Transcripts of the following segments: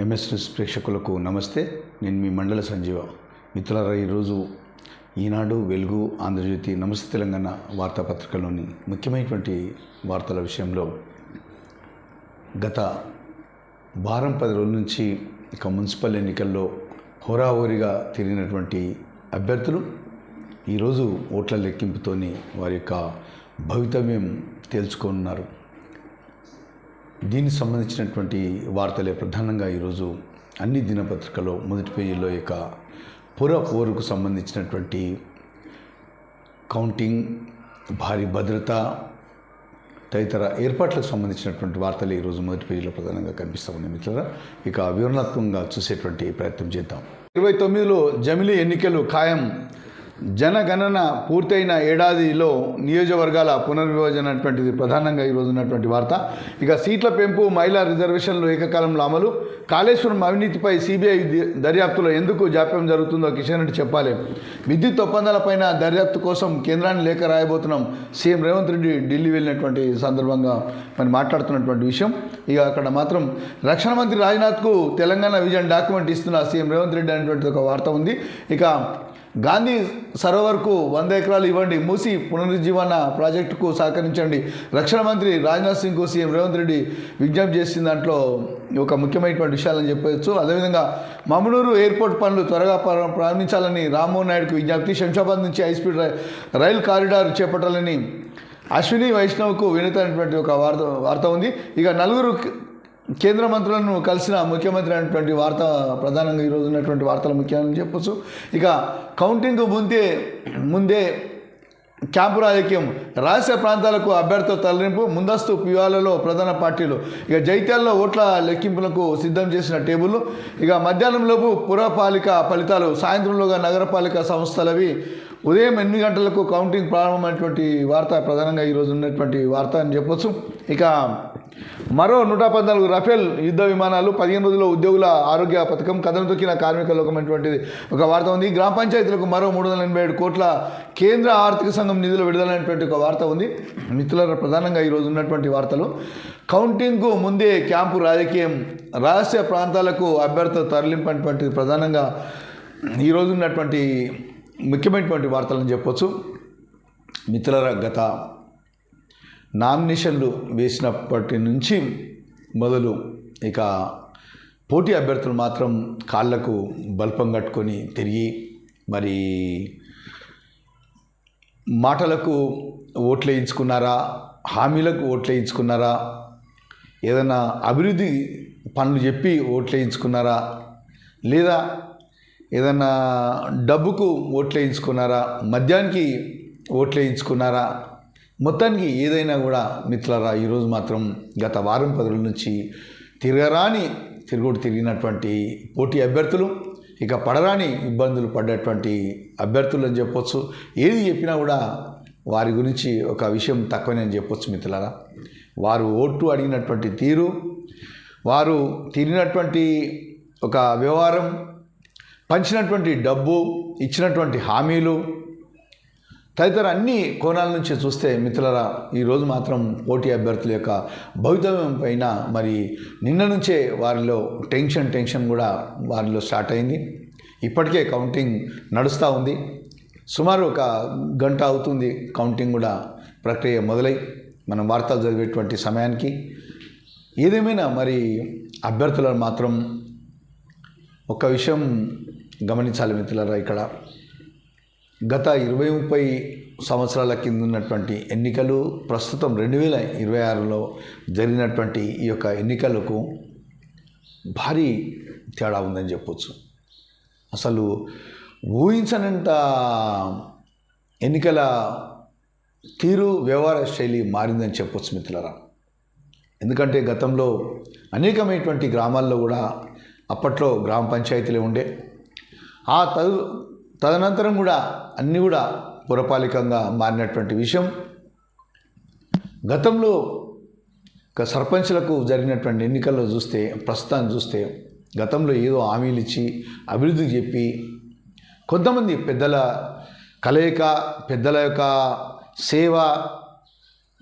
MS news ప్రేక్షకులకు నమస్తే. నేను మీ మండల సంజీవ. మిత్రులారా ఈరోజు ఈనాడు వెలుగు ఆంధ్రజ్యోతి నమస్తే తెలంగాణ వార్తాపత్రికలోని ముఖ్యమైనటువంటి వార్తల విషయంలో గత వారం పది రోజుల నుంచి ఇక మున్సిపల్ ఎన్నికల్లో హోరాహోరీగా తిరిగినటువంటి అభ్యర్థులు ఈరోజు ఓట్ల లెక్కింపుతోని వారి యొక్క భవితవ్యం తేల్చుకోనున్నారు. దీనికి సంబంధించినటువంటి వార్తలే ప్రధానంగా ఈరోజు అన్ని దినపత్రికలో మొదటి పేజీలో యొక్క పుర పోరుకు సంబంధించినటువంటి కౌంటింగ్ భారీ భద్రత తదితర ఏర్పాట్లకు సంబంధించినటువంటి వార్తలు ఈరోజు మొదటి పేజీలో ప్రధానంగా కనిపిస్తూ ఉన్నాయి మిత్రులారా. ఇక వివరణాత్మకంగా చూసేటువంటి ప్రయత్నం చేద్దాం. ఇరవై తొమ్మిదిలో జమిలీ ఎన్నికలు ఖాయం. జనగణన పూర్తయిన ఏడాదిలో నియోజకవర్గాల పునర్విభజన అటువంటిది ప్రధానంగా ఈరోజు ఉన్నటువంటి వార్త. ఇక సీట్ల పెంపు మహిళా రిజర్వేషన్లు ఏకకాలంలో అమలు కాళేశ్వరం అవినీతిపై సిబిఐ దర్యాప్తులో ఎందుకు జాప్యం జరుగుతుందో కిషన్ రెడ్డి చెప్పాలి. విద్యుత్ ఒప్పందాలపైన దర్యాప్తు కోసం కేంద్రాన్ని లేఖ రాయబోతున్నాం. సీఎం రేవంత్ రెడ్డి ఢిల్లీ వెళ్ళినటువంటి సందర్భంగా మరి మాట్లాడుతున్నటువంటి విషయం. ఇక అక్కడ మాత్రం రక్షణ మంత్రి రాజ్నాథ్కు తెలంగాణ విజన్ డాక్యుమెంట్ ఇస్తున్న సీఎం రేవంత్ రెడ్డి అనేటువంటి ఒక వార్త ఉంది. ఇక గాంధీ సరోవర్కు వంద ఎకరాలు ఇవ్వండి మూసి పునరుజ్జీవన ప్రాజెక్టుకు సహకరించండి. రక్షణ మంత్రి రాజ్నాథ్ సింగ్కు సీఎం రేవంత్ రెడ్డి విజ్ఞప్తి చేసిన దాంట్లో ఒక ముఖ్యమైనటువంటి విషయాలని చెప్పవచ్చు అదేవిధంగా మమనూరు ఎయిర్పోర్ట్ పనులు త్వరగా ప్రారంభించాలని రామ్మోహన్ నాయుడుకు విజ్ఞప్తి శంషాబాద్ నుంచి హైస్పీడ్ రైల్ రైలు కారిడార్ చేపట్టాలని అశ్విని వైష్ణవ్కు వినతైనటువంటి ఒక వార్త వార్త ఉంది. ఇక నలుగురు కేంద్ర మంత్రులను కలిసిన ముఖ్యమంత్రి అయినటువంటి వార్త ప్రధానంగా ఈరోజు ఉన్నటువంటి వార్తలు ముఖ్యమని చెప్పొచ్చు. ఇక కౌంటింగ్ ముందే ముందే క్యాంపు రాజకీయం రాష్ట్ర ప్రాంతాలకు అభ్యర్థుల తరలింపు ముందస్తు పియాలలో ప్రధాన పార్టీలు. ఇక జైత్యాల్లో ఓట్ల లెక్కింపులకు సిద్ధం చేసిన టేబుల్ ఇక మధ్యాహ్నంలోపు పురపాలిక ఫలితాలు సాయంత్రంలోగా నగరపాలిక సంస్థలవి ఉదయం ఎనిమిది గంటలకు కౌంటింగ్ ప్రారంభమైనటువంటి వార్త ప్రధానంగా ఈరోజు ఉన్నటువంటి వార్త అని చెప్పొచ్చు. ఇక మరో నూట పద్నాలుగు రఫేల్ యుద్ధ విమానాలు పదిహేను రోజుల్లో ఉద్యోగుల ఆరోగ్య పథకం కథన తొక్కిన కార్మిక లోకమైనటువంటిది ఒక వార్త ఉంది. గ్రామ పంచాయతీలకు మరో మూడు వందల ఎనభై ఏడు కోట్ల కేంద్ర ఆర్థిక సంఘం నిధులు విడుదలైనటువంటి ఒక వార్త ఉంది. మిత్రుల ప్రధానంగా ఈరోజు ఉన్నటువంటి వార్తలు. కౌంటింగ్కు ముందే క్యాంపు రాజకీయం రహస్య ప్రాంతాలకు అభ్యర్థుల తరలింపు ప్రధానంగా ఈరోజు ఉన్నటువంటి ముఖ్యమైనటువంటి వార్తలను చెప్పొచ్చు. మిత్రుల గత నామినేషన్లు వేసినప్పటి నుంచి మొదలు ఇక పోటీ అభ్యర్థులు మాత్రం కాళ్ళకు బల్పం కట్టుకొని తిరిగి మరి మాటలకు ఓట్లు వేయించుకున్నారా హామీలకు ఓట్లు వేయించుకున్నారా ఏదైనా అభివృద్ధి పనులు చెప్పి ఓట్లు వేయించుకున్నారా లేదా ఏదన్నా డబ్బుకు ఓట్లు వేయించుకున్నారా మద్యానికి ఓట్లు వేయించుకున్నారా మొత్తానికి ఏదైనా కూడా మిత్రులారా ఈరోజు మాత్రం గత వారం పదుల నుంచి తిరగరాని తిరుగుడు తిరిగినటువంటి పోటీ అభ్యర్థులు ఇక పడరాని ఇబ్బందులు పడ్డటువంటి అభ్యర్థులు అని చెప్పొచ్చు. ఏది చెప్పినా కూడా వారి గురించి ఒక విషయం తక్కువనే అని చెప్పొచ్చు మిత్రులారా. వారు ఓటు అడిగినటువంటి తీరు వారు తిరిగినటువంటి ఒక వ్యవహారం పంచినటువంటి డబ్బు ఇచ్చినటువంటి హామీలు తదితర అన్ని కోణాల నుంచి చూస్తే మిత్రులరా ఈరోజు మాత్రం పోటీ అభ్యర్థుల యొక్క భవితవ్యం పైన మరి నిన్న నుంచే వారిలో టెన్షన్ టెన్షన్ కూడా వారిలో స్టార్ట్ అయింది. ఇప్పటికే కౌంటింగ్ నడుస్తూ ఉంది. సుమారు ఒక గంట అవుతుంది కౌంటింగ్ కూడా ప్రక్రియ మొదలై మనం వార్తలు చదివేటువంటి సమయానికి. ఏదేమైనా మరి అభ్యర్థులను మాత్రం ఒక విషయం గమనించాలి మిత్రులరా ఇక్కడ. గత ఇరవై ముప్పై సంవత్సరాల కింద ఉన్నటువంటి ఎన్నికలు ప్రస్తుతం రెండు వేల ఇరవై ఆరులో జరిగినటువంటి ఈ యొక్క ఎన్నికలకు భారీ తేడా ఉందని చెప్పొచ్చు. అసలు ఊహించనంత ఎన్నికల తీరు వ్యవహార శైలి మారిందని చెప్పొచ్చు మిత్రులరా. ఎందుకంటే గతంలో అనేకమైనటువంటి గ్రామాల్లో కూడా అప్పట్లో గ్రామ పంచాయతీలే ఉండే ఆ తదు తదనంతరం కూడా అన్నీ కూడా పురపాలికంగా మారినటువంటి విషయం. గతంలో సర్పంచులకు సర్పంచ్లకు జరిగినటువంటి ఎన్నికల్లో చూస్తే ప్రస్తుతాన్ని చూస్తే గతంలో ఏదో హామీలు ఇచ్చి అభివృద్ధి చెప్పి కొంతమంది పెద్దల కలయిక పెద్దల యొక్క సేవ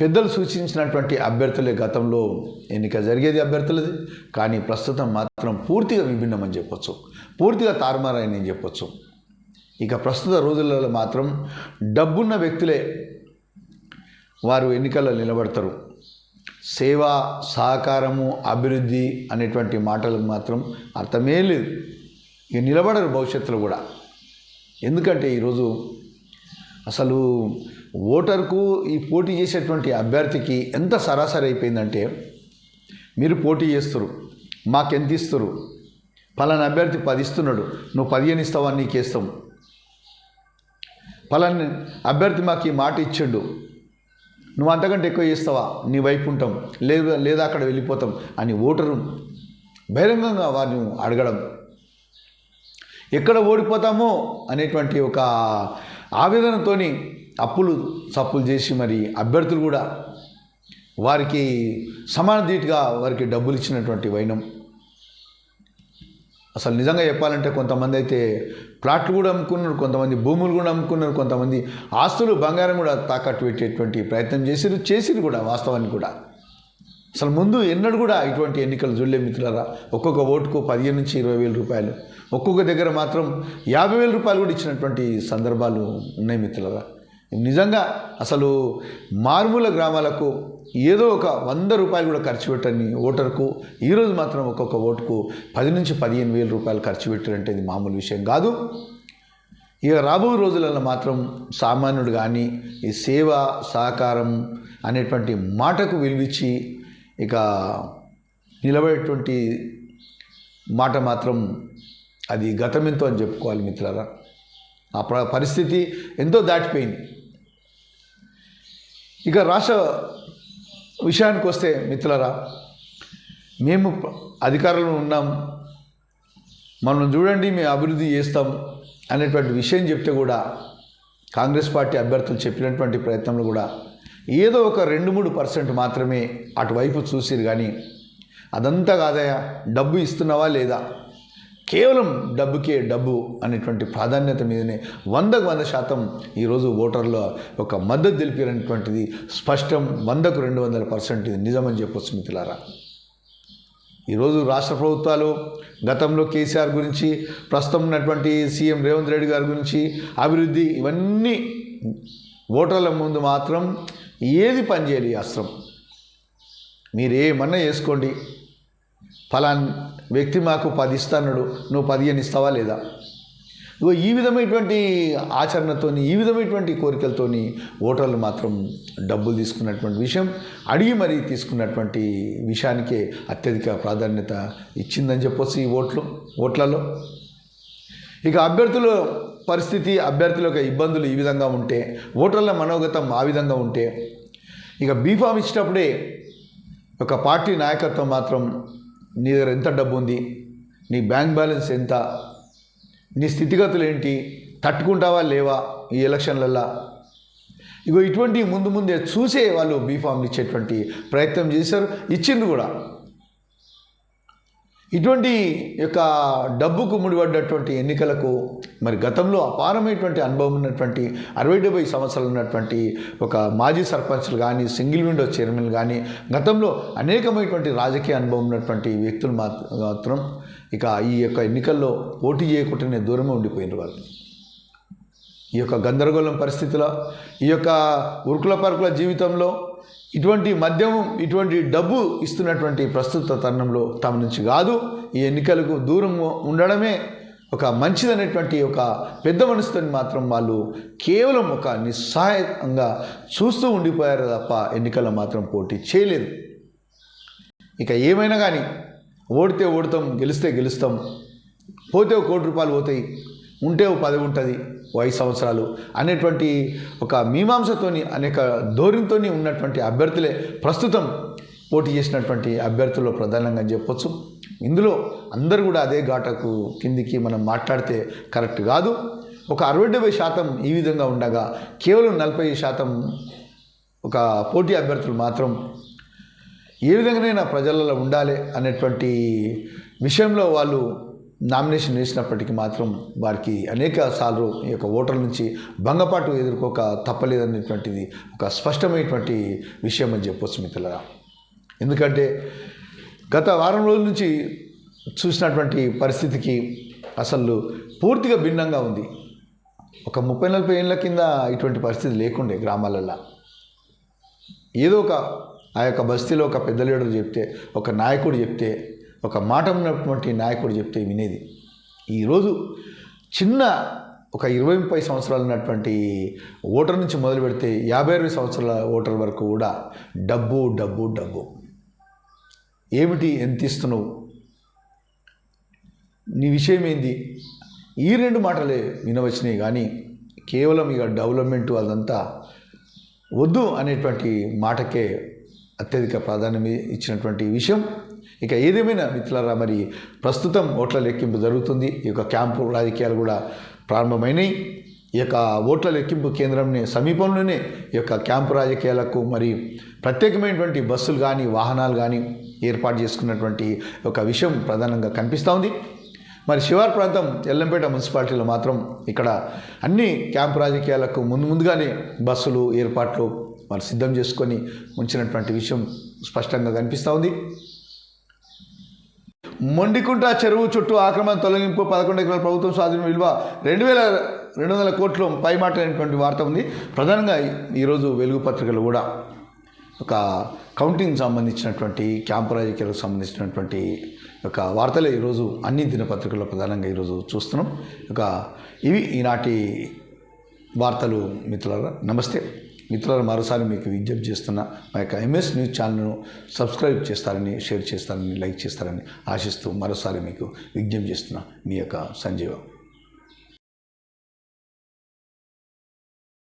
పెద్దలు సూచించినటువంటి అభ్యర్థులే గతంలో ఎన్నిక జరిగేది అభ్యర్థులది. కానీ ప్రస్తుతం మాత్రం పూర్తిగా విభిన్నమని చెప్పొచ్చు. పూర్తిగా తారుమారని చెప్పొచ్చు. ఇక ప్రస్తుత రోజులలో మాత్రం డబ్బున్న వ్యక్తులే వారు ఎన్నికల్లో నిలబడతారు. సేవ సహకారము అభివృద్ధి అనేటువంటి మాటలకు మాత్రం అర్థమే లేదు. ఇక నిలబడరు భవిష్యత్తులో కూడా. ఎందుకంటే ఈరోజు అసలు ఓటర్కు ఈ పోటీ చేసేటువంటి అభ్యర్థికి ఎంత సరాసరి అయిపోయిందంటే మీరు పోటీ చేస్తారు మాకెంత ఇస్తారు పలానా అభ్యర్థి పది ఇస్తున్నాడు. నువ్వు పదిహేను ఇస్తావా? నీకు ఇస్తాం పలాని అభ్యర్థి మాకు ఈ మాట ఇచ్చిండు. నువ్వు అంతకంటే ఎక్కువ చేస్తావా నీ వైపు ఉంటాం. లేదా లేదా అక్కడ వెళ్ళిపోతాం అని ఓటరు బహిరంగంగా వారిని అడగడం. ఎక్కడ ఓడిపోతామో అనేటువంటి ఒక ఆవేదనతోని అప్పులు సప్పులు చేసి మరి అభ్యర్థులు కూడా వారికి సమాన ధీటుగా వారికి డబ్బులు ఇచ్చినటువంటి వైనం. అసలు నిజంగా చెప్పాలంటే కొంతమంది అయితే ప్లాట్లు కూడా అమ్ముకున్నారు కొంతమంది భూములు కూడా అమ్ముకున్నారు కొంతమంది ఆస్తులు బంగారం కూడా తాకట్టు పెట్టేటువంటి ప్రయత్నం చేసిరు చేసిరు కూడా వాస్తవానికి కూడా. అసలు ముందు ఎన్నడూ కూడా ఇటువంటి ఎన్నికలు చూడలే మిత్రులారా. ఒక్కొక్క ఓటుకు పదిహేను నుంచి ఇరవై వేల రూపాయలు. ఒక్కొక్క దగ్గర మాత్రం యాభై వేల రూపాయలు కూడా ఇచ్చినటువంటి సందర్భాలు ఉన్నాయి మిత్రులారా. నిజంగా అసలు మారుమూల గ్రామాలకు ఏదో ఒక వంద రూపాయలు కూడా ఖర్చు పెట్టని ఓటర్కు ఈరోజు మాత్రం ఒక్కొక్క ఓటుకు పది నుంచి పదిహేను వేల రూపాయలు ఖర్చు పెట్టారంటే ఇది మామూలు విషయం కాదు. ఇక రాబో రోజులలో మాత్రం సామాన్యుడు కానీ ఈ సేవ సహకారం అనేటువంటి మాటకు విలువిచ్చి ఇక నిలబడేటువంటి మాట మాత్రం అది గతమెంతో అని చెప్పుకోవాలి మిత్రులారా. ఆ పరిస్థితి ఎంతో దాటిపోయింది. ఇక రాష్ట్ర విషయానికి వస్తే మిత్రులరా మేము అధికారంలో ఉన్నాం. మనం చూడండి మేము అభివృద్ధి చేస్తాం అనేటువంటి విషయం చెప్తే కూడా కాంగ్రెస్ పార్టీ అభ్యర్థులు చెప్పినటువంటి ప్రయత్నంలో కూడా ఏదో ఒక రెండు మూడు పర్సెంట్ మాత్రమే అటువైపు చూసిరు కానీ అదంతా కాదయా డబ్బు ఇస్తున్నావా లేదా? కేవలం డబ్బుకే డబ్బు అనేటువంటి ప్రాధాన్యత మీదనే వందకు వంద శాతం ఈరోజు ఓటర్ల ఒక మద్దతు తెలిపినటువంటిది స్పష్టం వందకు రెండు వందల పర్సెంట్ ఇది నిజమని చెప్పొచ్చు మిత్రులారా. ఈరోజు రాష్ట్ర ప్రభుత్వాలు గతంలో కేసీఆర్ గురించి ప్రస్తుతం ఉన్నటువంటి సీఎం రేవంత్ రెడ్డి గారి గురించి అభివృద్ధి ఇవన్నీ ఓటర్ల ముందు మాత్రం ఏది పనిచేయాలి అస్త్రం. మీరు ఏమన్నా చేసుకోండి. ఫలాన్ వ్యక్తి మాకు పది ఇస్తాడు నువ్వు పదిహేను ఇస్తావా లేదా? ఇగో ఈ విధమైనటువంటి ఆచరణతోని ఈ విధమైనటువంటి కోరికలతోని ఓటర్లు మాత్రం డబ్బులు తీసుకున్నటువంటి విషయం అడిగి మరీ తీసుకున్నటువంటి విషయానికే అత్యధిక ప్రాధాన్యత ఇచ్చిందని చెప్పొచ్చు ఈ ఓట్లు ఓట్లలో. ఇక అభ్యర్థుల పరిస్థితి అభ్యర్థుల యొక్క ఇబ్బందులు ఈ విధంగా ఉంటే ఓటర్ల మనోగతం ఆ విధంగా ఉంటే ఇక బీఫామ్ ఇచ్చేటప్పుడే ఒక పార్టీ నాయకత్వం మాత్రం నీ దగ్గర ఎంత డబ్బు ఉంది? నీ బ్యాంక్ బ్యాలెన్స్ ఎంత? నీ స్థితిగతులు ఏంటి? తట్టుకుంటావా లేవా ఈ ఎలక్షన్లల్లో? ఇగో ఇటువంటి ముందు ముందే చూసే వాళ్ళు బీఫామ్లు ఇచ్చేటువంటి ప్రయత్నం చేశారు. ఇచ్చిండ్రు కూడా. ఇటువంటి యొక్క డబ్బుకు ముడిపడ్డటువంటి ఎన్నికలకు మరి గతంలో అపారమైనటువంటి అనుభవం ఉన్నటువంటి అరవై డెబ్బై సంవత్సరాలు ఉన్నటువంటి ఒక మాజీ సర్పంచ్లు కానీ సింగిల్ విండో చైర్మన్ కానీ గతంలో అనేకమైనటువంటి రాజకీయ అనుభవం ఉన్నటువంటి వ్యక్తులు మాత్రం ఇక ఈ యొక్క ఎన్నికల్లో పోటీ చేయకుండానే దూరమే ఉండిపోయినారు వాళ్ళు. ఈ యొక్క గందరగోళం పరిస్థితిలో ఈ యొక్క ఉరుకుల పరుకుల జీవితంలో ఇటువంటి మద్యం ఇటువంటి డబ్బు ఇస్తున్నటువంటి ప్రస్తుత తరుణంలో తమ నుంచి కాదు ఈ ఎన్నికలకు దూరం ఉండడమే ఒక మంచిదనేటువంటి ఒక పెద్ద మనసుతోని మాత్రం వాళ్ళు కేవలం ఒక నిస్సహాయంగా చూస్తూ ఉండిపోయారు తప్ప ఎన్నికల్లో మాత్రం పోటీ చేయలేదు. ఇక ఏమైనా కానీ ఓడితే ఓడతాం గెలిస్తే గెలుస్తాం పోతే ఒక కోటి రూపాయలు పోతాయి ఉంటే పది ఉంటుంది వయసు ఐదు సంవత్సరాలు అనేటువంటి ఒక మీమాంసతోని అనేక ధోరణితో ఉన్నటువంటి అభ్యర్థులే ప్రస్తుతం పోటీ చేసినటువంటి అభ్యర్థుల్లో ప్రధానంగా చెప్పొచ్చు. ఇందులో అందరూ కూడా అదే ఘాటకు కిందికి మనం మాట్లాడితే కరెక్ట్ కాదు. ఒక అరవై డెబ్బై శాతం ఈ విధంగా ఉండగా కేవలం నలభై శాతం ఒక పోటీ అభ్యర్థులు మాత్రం ఏ విధంగానైనా ప్రజలలో ఉండాలి అనేటువంటి విషయంలో వాళ్ళు నామినేషన్ వేసినప్పటికీ మాత్రం వారికి అనేక సార్లు ఈ యొక్క ఓటర్ల నుంచి భంగపాటు ఎదుర్కోక తప్పలేదనేటువంటిది ఒక స్పష్టమైనటువంటి విషయం అని చెప్పొచ్చు మిత్రులరా. ఎందుకంటే గత వారం రోజుల నుంచి చూసినటువంటి పరిస్థితికి అసలు పూర్తిగా భిన్నంగా ఉంది. ఒక ముప్పై నలభై ఏళ్ళ కింద ఇటువంటి పరిస్థితి లేకుండే గ్రామాలల్లో. ఏదో ఒక ఆ యొక్క బస్తీలో ఒక పెద్ద లీడర్ చెప్తే ఒక నాయకుడు చెప్తే ఒక మాట ఉన్నటువంటి నాయకుడు చెప్తే వినేది. ఈరోజు చిన్న ఒక ఇరవై ముప్పై సంవత్సరాలు ఉన్నటువంటి ఓటర్ నుంచి మొదలు పెడితే యాభై అరవై సంవత్సరాల ఓటర్ వరకు కూడా డబ్బు డబ్బు డబ్బు. ఏమిటి ఎంత ఇస్తున్నావు? నీ విషయం ఏంది? ఈ రెండు మాటలే వినవచ్చినాయి కానీ కేవలం ఇక డెవలప్మెంట్ అదంతా వద్దు అనేటువంటి మాటకే అత్యధిక ప్రాధాన్యం ఇచ్చినటువంటి విషయం. ఇక ఏదేమైనా మిత్రులారా మరి ప్రస్తుతం ఓట్ల లెక్కింపు జరుగుతుంది. ఈ యొక్క క్యాంపు రాజకీయాలు కూడా ప్రారంభమైనాయి. ఈ యొక్క ఓట్ల లెక్కింపు కేంద్రంని సమీపంలోనే ఈ యొక్క క్యాంపు రాజకీయాలకు మరి ప్రత్యేకమైనటువంటి బస్సులు కానీ వాహనాలు కానీ ఏర్పాటు చేసుకున్నటువంటి ఒక విషయం ప్రధానంగా కనిపిస్తూ ఉంది. మరి శివార్ ప్రాంతం ఎల్లంపేట మున్సిపాలిటీలో మాత్రం ఇక్కడ అన్ని క్యాంపు రాజకీయాలకు ముందు ముందుగానే బస్సులు ఏర్పాట్లు మరి సిద్ధం చేసుకొని ఉంచినటువంటి విషయం స్పష్టంగా కనిపిస్తూ ఉంది. మొండికుంట చెరువు చుట్టూ ఆక్రమణ తొలగింపు పదకొండు ఎకరాల ప్రభుత్వం స్వాధీనం విలువ రెండు వేల రెండు వందల కోట్లు పై వార్త ఉంది. ప్రధానంగా ఈరోజు వెలుగు పత్రికలు కూడా ఒక కౌంటింగ్ సంబంధించినటువంటి క్యాంపు రాజకీయాలకు సంబంధించినటువంటి ఒక వార్తలే ఈరోజు అన్ని దినపత్రికల్లో ప్రధానంగా ఈరోజు చూస్తున్నాం. ఒక ఇవి ఈనాటి వార్తలు మిత్రులారా నమస్తే. మిత్రులను మరోసారి మీకు విజ్ఞప్తి చేస్తున్న మా యొక్క ఎంఎస్ న్యూస్ ఛానల్ను సబ్స్క్రైబ్ చేస్తారని షేర్ చేస్తారని లైక్ చేస్తారని ఆశిస్తూ మరోసారి మీకు విజ్ఞప్తి చేస్తున్న మీ యొక్క సంజీవ.